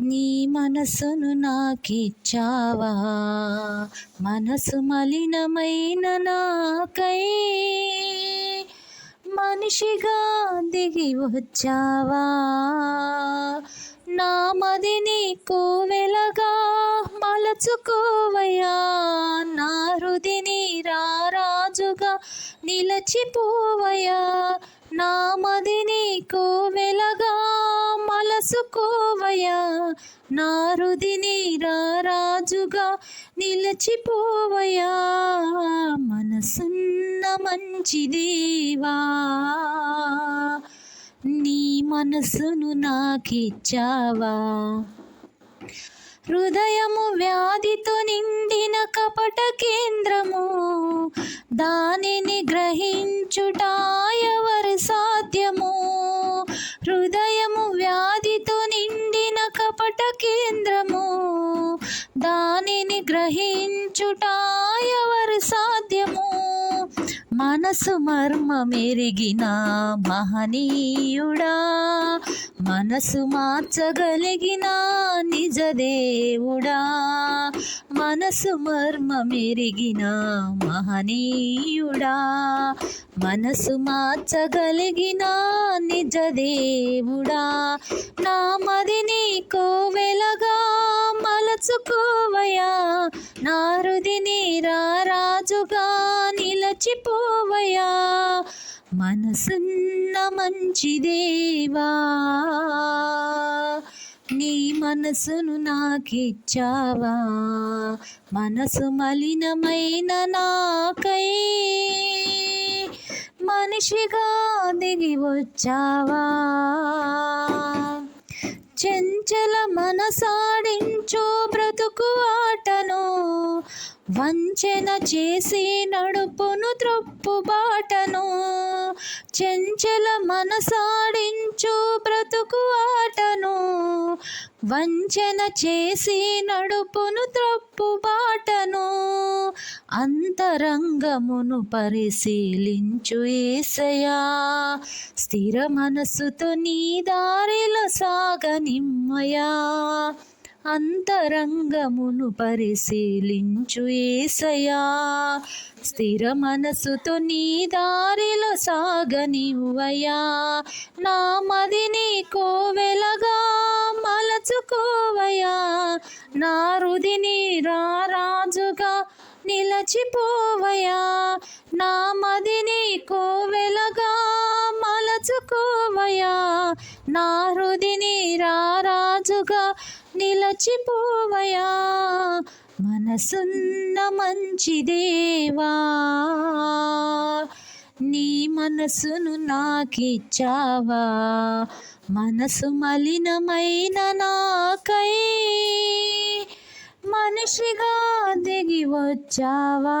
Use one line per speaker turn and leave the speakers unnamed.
నీ మనసును నాకిచ్చావా? మనసు మలినమైన నాకై మనిషిగా దిగి వచ్చావా? నా మదిని కోవెలగా మలచుకోవయా నా హృది రారాజుగా నిలచిపోవయా చేసుకోవయా నా హృదిని రారాజుగా నిలచిపోవయా? మనసున్న మంచి దేవా నీ మనసును నాకిచ్చావా? హృదయము వ్యాధితో నిండిన కపట కేంద్రము దానిని గ్రహించుట కేంద్రము దానిని గ్రహించుటాయవరు సాధ్యము? మనసు మర్మ మెరిగిన మహనీయుడా మనసు మార్చగలిగిన నిజ దేవుడా మనసు మర్మ మెరిగిన మహనీయుడా మనసు మార్చగలిగిన నిజ దేవుడా నామది మదిని మలచుకోవయా నా హృదిని రాజుగా నిలచిపోవయా? మనసున్న మంచి దేవా నీ మనసును నాకిచ్చావా? మనసు మలినమైన నాకై మనిషిగా దిగి వచ్చావా? చెంచల మనసాడించు బ్రతుకు ఆటను. వంచెన చేసి నడుపును త్రొప్పు బాటను. చెంచల మనసాడించు బ్రతుకు ఆటను. వంచన చేసి నడుపును త్రొప్పు బాటను. అంతరంగమును పరిశీలించు ఏసయా స్థిర మనసుతో నీదా సాగనిమ్మయా అంతరంగమును పరిశీలించు ఏసయా స్థిర మనసుతో నీ దారిలో సాగనివ్వయా నా మదిని కోవెలగా మలచుకోవయా నా రుదిని రారాజుగా నిలచిపోవయా నా మదిని కోవెలగా మలచుకోవయా నా హృదిని రారాజుగా నిలచిపోవయా మనసున్న మంచి దేవా నీ మనసును నాకిచ్చావా. మనసు మలినమైన నాకై మనిషిగా దిగి వచ్చావా.